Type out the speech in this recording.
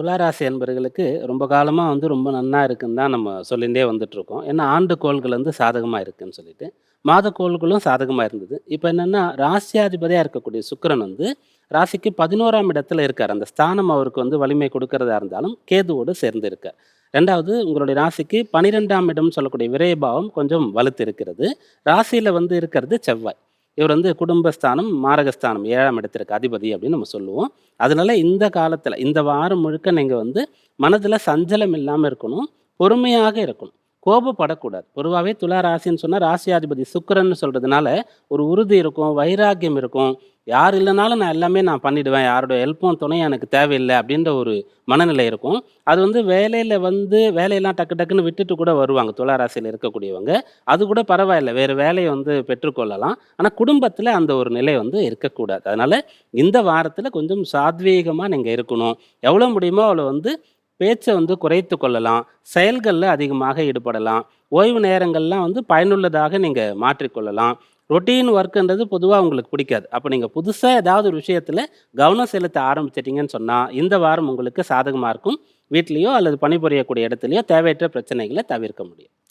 துளாராசி என்பர்களுக்கு ரொம்ப காலமாக வந்து ரொம்ப நன்னா இருக்குன்னு தான் நம்ம சொல்லிகிட்டே வந்துட்டுருக்கோம். ஏன்னா ஆண்டு கோள்கள் வந்து சாதகமாக இருக்குன்னு சொல்லிட்டு மாத கோள்களும் சாதகமாக இருந்தது. இப்போ என்னென்னா ராசியாதிபதியாக இருக்கக்கூடிய சுக்கரன் வந்து ராசிக்கு பதினோராம் இடத்துல இருக்கார். அந்த ஸ்தானம் அவருக்கு வந்து வலிமை கொடுக்கறதா இருந்தாலும் கேதுவோடு சேர்ந்து இருக்கார் ரெண்டாவது உங்களுடைய ராசிக்கு பனிரெண்டாம் இடம் சொல்லக்கூடிய விரயபாவம் கொஞ்சம் வலுத்து இருக்கிறது ராசியில் வந்து இருக்கிறது செவ்வாய். இவர் வந்து குடும்பஸ்தானம் மாரகஸ்தானம் ஏழாம் இடத்திற்கு அதிபதி அப்படின்னு நம்ம சொல்லுவோம். அதனால இந்த காலத்தில் இந்த வாரம் முழுக்க நீங்கள் வந்து மனதில் சஞ்சலம் இல்லாமல் இருக்கணும் பொறுமையாக இருக்கணும். கோபப்படக்கூடாது. பொதுவாகவே துலா ராசின்னு சொன்னால் ராசியாதிபதி சுக்கிரன்னு சொல்கிறதுனால ஒரு உறுதி இருக்கும் வைராக்கியம் இருக்கும். யார் இல்லைனாலும் நான் எல்லாமே நான் பண்ணிடுவேன். யாரோட ஹெல்ப்பும் துணையும் எனக்கு தேவையில்லை அப்படின்ற ஒரு மனநிலை இருக்கும். அது வந்து வேலையில் வந்து வேலையெல்லாம் டக்கு டக்குன்னு விட்டுட்டு கூட வருவாங்க. துளாராசியில் இருக்கக்கூடியவங்க. அது கூட பரவாயில்லை. வேறு வேலையை வந்து பெற்றுக்கொள்ளலாம். ஆனால் குடும்பத்தில் அந்த ஒரு நிலை வந்து இருக்கக்கூடாது. அதனால் இந்த வாரத்தில் கொஞ்சம் சாத்வீகமாக நீங்கள் இருக்கணும். எவ்வளோ முடியுமோ அவ்வளோ வந்து பேச்சை வந்து குறைத்து கொள்ளலாம். செயல்களில் அதிகமாக ஈடுபடலாம். ஓய்வு நேரங்கள்லாம் வந்து பயனுள்ளதாக நீங்கள் மாற்றிக்கொள்ளலாம் ரொட்டீன் ஒர்க்குன்றது பொதுவாக உங்களுக்கு பிடிக்காது. அப்போ நீங்கள் புதுசாக ஏதாவது ஒரு விஷயத்தில் கவனம் செலுத்த ஆரம்பிச்சிட்டிங்கன்னு சொன்னால் இந்த வாரம் உங்களுக்கு சாதகமாக இருக்கும். வீட்லேயோ அல்லது பணிபுரியக்கூடிய இடத்துலையோ தேவையற்ற பிரச்சனைகளை தவிர்க்க முடியும்.